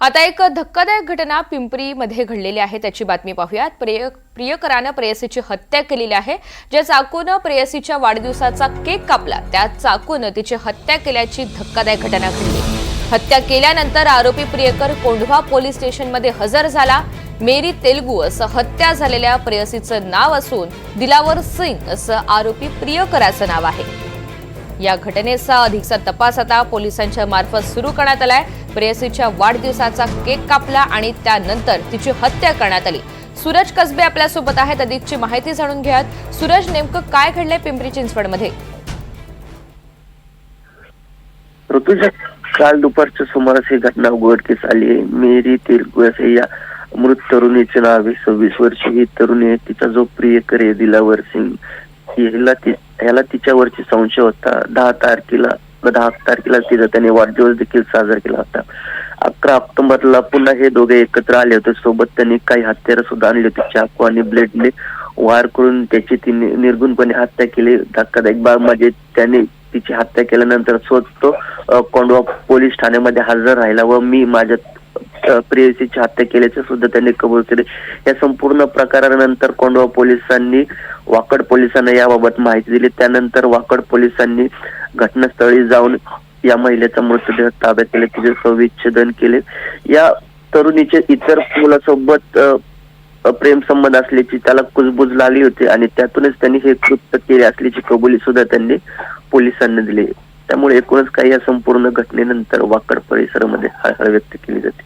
आता एक धक्कादायक घटना पिंपरीमध्ये घडलेली आहे त्याची बातमी पाहूयात. प्रिय प्रियकरानं प्रेयसीची हत्या केलेली आहे. ज्या चाकूनं प्रेयसीच्या वाढदिवसाचा केक कापला त्या चाकूनं तिची हत्या केल्याची धक्कादायक घटना घडली. हत्या केल्यानंतर आरोपी प्रियकर कोंढवा पोलीस स्टेशनमध्ये हजर झाला. मेरी तेलगू असं हत्या झालेल्या प्रेयसीचं नाव असून दिलावर सिंग असं आरोपी प्रियकराचं नाव आहे. या घटनेचा अधिकचा तपास आता पोलिसांच्या मार्फत सुरू करण्यात आलाय. प्रेयसीच्या वाढदिवसाचा केक कापला आणि त्यानंतर तिची हत्या करण्यात आली. सूरज कसबे आपल्यासोबत आहेत अधिकची माहिती जाणून घ्यात सूरज नेमकं काय घडलंय पिंपरी चिंचवडमध्ये? ऋतुजा काल दुपारच्या सुमारास ही घटना उघडकीस आली. मेरी तेलगू या मृत तरुणीचे नाव आहे. सव्वीस वर्षी ही तरुणी आहे. तिचा जो प्रियकर आहे दिलावर सिंग हिला ह्याला तिच्यावरची संशय होता. दहा तारखेला दहा तारखेला तिचा त्याने वाढदिवस देखील साजरा केला होता. अकरा ऑक्टोबरला पुन्हा हे दोघे एकत्र आले होते. सोबत त्यांनी काही हत्यारं सुद्धा आणली होती. चाकू आणि ब्लेडने वार करून त्याची तिने निर्गुणपणे हत्या केली. धक्कादायक बाब म्हणजे त्याने तिची हत्या केल्यानंतर स्वतः तो कोंडवा पोलीस ठाण्यामध्ये हजर राहिला व मी माझ्या प्रेयसीची हत्या केल्याचे सुद्धा त्यांनी कबूल केले. या संपूर्ण प्रकारानंतर कोंडवा पोलिसांनी वाकड पोलिसांना याबाबत माहिती दिली. त्यानंतर वाकड पोलिसांनी घटनास्थळी जाऊन या महिलेचा मृतदेह ताब्यात केले तिचे सविच्छेदन केले. या तरुणीचे इतर मुलासोबत प्रेम संबंध असल्याची त्याला कुजबुज लागली होती आणि त्यातूनच त्यांनी हे कृत्य केले असल्याची कबुली सुद्धा त्यांनी पोलिसांना दिली. त्यामुळे एकूणच काही या संपूर्ण घटनेनंतर वाकड परिसरामध्ये हळहळ व्यक्त केली जाते.